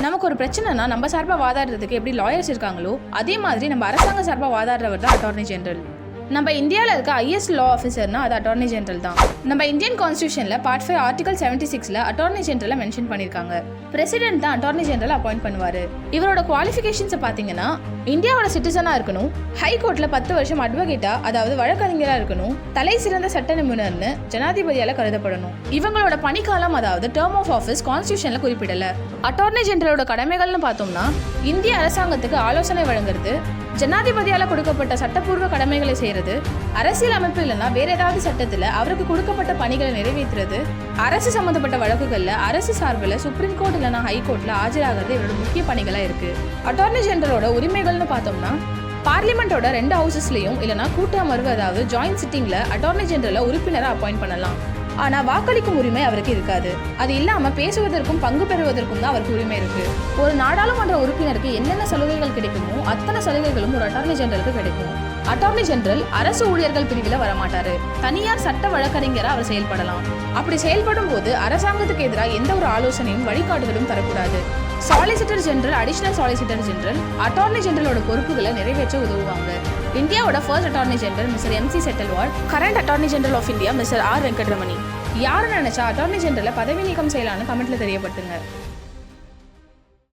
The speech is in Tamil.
நமக்கு ஒரு பிரச்சனைனா நம்ம சார்பாக வாதாடுறதுக்கு எப்படி லாயர்ஸ் இருக்காங்களோ அதே மாதிரி நம்ம அரசாங்க சார்பாக வாதாடுறவர் தான் அட்டார்னி ஜெனரல் நம்ம இந்தியாவில் இருக்க ஐஎஸ்ட் லா ஆஃபீஸர்னா அது அட்டார்னி ஜெனரல் தான். நம்ம இந்தியன் கான்ஸ்டியூஷனில் பார்ட் ஃபைவ் ஆர்டிகல் செவன்டி சிக்ஸில் அட்டார்னி ஜெனரலை மென்ஷன் பண்ணியிருக்காங்க பிரசிடென்ட் தான் அட்டார்னி ஜெனரல் அப்பாயிண்ட் பண்ணுவார். இவரோட குவாலிஃபிகேஷன்ஸை பார்த்தீங்கன்னா இந்தியாவோட சிட்டிசனாக இருக்கணும் ஹை கோர்ட்டில் பத்து வருஷம் அட்வொகேட்டா அதாவது வழக்கறிஞராக இருக்கணும் தலை சிறந்த சட்ட நிபுணர்னு ஜனாதிபதியால் கருதப்படணும். இவங்களோட பணிக்காலம் அதாவது டேர்ம் ஆஃப் ஆஃபீஸ் கான்ஸ்டியூஷனில் குறிப்பிடல. அட்டார்னி ஜெனரலோட கடமைகள்னு பார்த்தோம்னா இந்திய அரசாங்கத்துக்கு ஆலோசனை வழங்குறது ஜனாதிபதியால் கொடுக்கப்பட்ட சட்டப்பூர்வ கடமைகளை செய்யறது அரசியல் அமைப்பு இல்லைன்னா வேற ஏதாவது சட்டத்துல அவருக்கு கொடுக்கப்பட்ட பணிகளை நிறைவேற்றுறது? அரசு சம்பந்தப்பட்ட வழக்குகள்ல அரசு சார்பில் சுப்ரீம் கோர்ட் இல்லைன்னா ஹைகோர்ட்டில் ஆஜராகிறது இவரோட முக்கிய பணிகளா இருக்கு. அட்டார்னி ஜெனரலோட உரிமைகள்னு பார்த்தோம்னா பார்லிமெண்டோட ரெண்டு ஹவுசஸ்லயும் இல்லைன்னா கூட்டு அமர்வு அதாவது ஜாயின்ட் சிட்டிங்ல அட்டார்னி ஜெனரலை உறுப்பினராக அப்பாயிண்ட் பண்ணலாம். ஆனா வாக்களிக்கும் உரிமை அவருக்கு இருக்காது. அது இல்லாம பேசுவதற்கும் பங்கு பெறுவதற்கும் தான் அவருக்கு உரிமை இருக்கு. ஒரு நாடாளுமன்ற உறுப்பினருக்கு என்னென்ன சலுகைகள் கிடைக்குமோ அத்தனை சலுகைகளும் ஒரு அட்டார்னி ஜெனரலுக்கு கிடைக்கும். அட்டார்னி ஜெனரல் அரசு ஊழியர்கள் பிரிவில் வரமாட்டாரு. தனியார் சட்ட வழக்கறிஞராக அவர் செயல்படலாம். அப்படி செயல்படும் போது அரசாங்கத்துக்கு எதிராக எந்த ஒரு ஆலோசனையும் வழிகாட்டுதலும் தரக்கூடாது. Solicitor general additional solicitor general attorney ஜெனரலோட பொறுப்புகளை நிறைவேற்ற உதவுவாங்க. இந்தியாவோட first attorney general mister MC Setalvad current attorney general of India mister R Venkataramani யாரை நினைச்சா அட்டார்னி ஜெனரலை பதவி நீக்கம் செய்யலான்னு கமெண்ட்ல தெரியப்படுத்துங்க